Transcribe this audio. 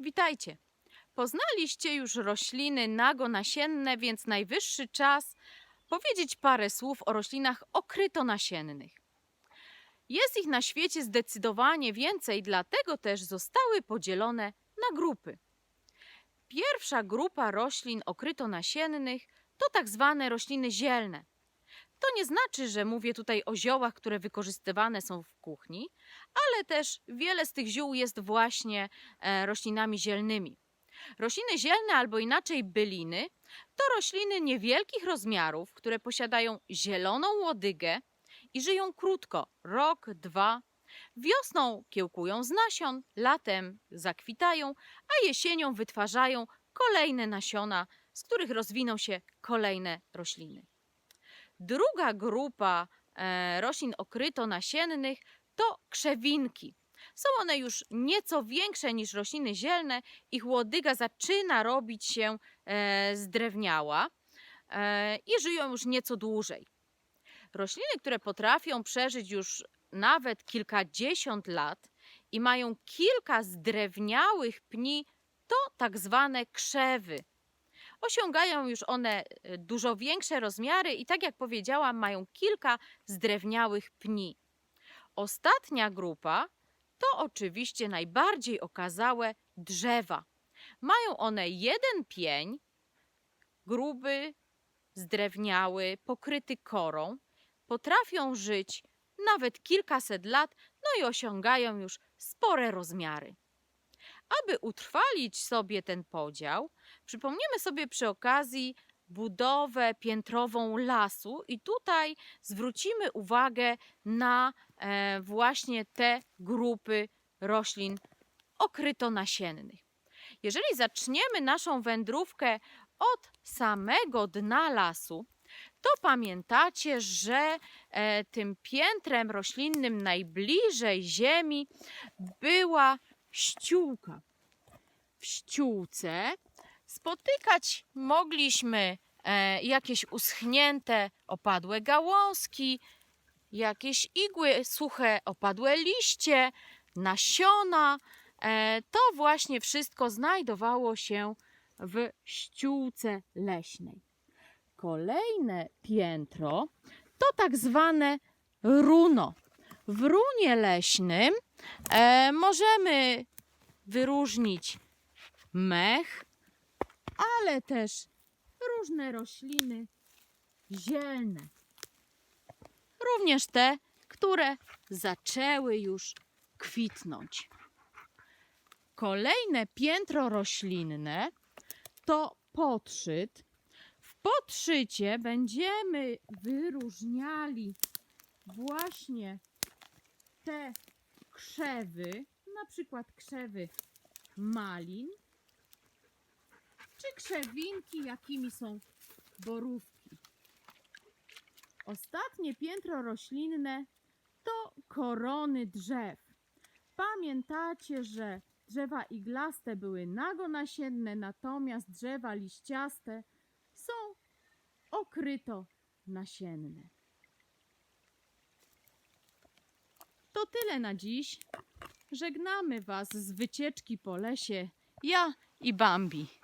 Witajcie. Poznaliście już rośliny nagonasienne, więc najwyższy czas powiedzieć parę słów o roślinach okrytonasiennych. Jest ich na świecie zdecydowanie więcej, dlatego też zostały podzielone na grupy. Pierwsza grupa roślin okrytonasiennych to tak zwane rośliny zielne. To nie znaczy, że mówię tutaj o ziołach, które wykorzystywane są w kuchni, ale też wiele z tych ziół jest właśnie e, roślinami zielnymi. Rośliny zielne albo inaczej byliny to rośliny niewielkich rozmiarów, które posiadają zieloną łodygę i żyją krótko rok, dwa. Wiosną kiełkują z nasion, latem zakwitają, a jesienią wytwarzają kolejne nasiona, z których rozwiną się kolejne rośliny. Druga grupa e, roślin okrytonasiennych to krzewinki. Są one już nieco większe niż rośliny zielne. Ich łodyga zaczyna robić się e, zdrewniała e, i żyją już nieco dłużej. Rośliny, które potrafią przeżyć już nawet kilkadziesiąt lat i mają kilka zdrewniałych pni, to tak zwane krzewy. Osiągają już one e, dużo większe rozmiary i, tak jak powiedziałam, mają kilka zdrewniałych pni. Ostatnia grupa to oczywiście najbardziej okazałe drzewa. Mają one jeden pień, gruby, zdrewniały, pokryty korą. Potrafią żyć nawet kilkaset lat, no i osiągają już spore rozmiary. Aby utrwalić sobie ten podział, przypomniemy sobie przy okazji budowę piętrową lasu i tutaj zwrócimy uwagę na e, właśnie te grupy roślin okrytonasiennych. Jeżeli zaczniemy naszą wędrówkę od samego dna lasu, to pamiętacie, że e, tym piętrem roślinnym najbliżej ziemi była ściółka. Ściółce spotykać mogliśmy e, jakieś uschnięte, opadłe gałązki, jakieś igły, suche, opadłe liście, nasiona. E, to właśnie wszystko znajdowało się w ściółce leśnej. Kolejne piętro to tak zwane runo. W runie leśnym e, możemy wyróżnić mech, ale też różne rośliny zielne. Również te, które zaczęły już kwitnąć. Kolejne piętro roślinne to podszyt. W podszycie będziemy wyróżniali właśnie te krzewy, na przykład krzewy malin, czy krzewinki, jakimi są borówki. Ostatnie piętro roślinne to korony drzew. Pamiętacie, że drzewa iglaste były nagonasienne, natomiast drzewa liściaste są okryto nasienne. To tyle na dziś. Żegnamy Was z wycieczki po lesie. Ja i Bambi.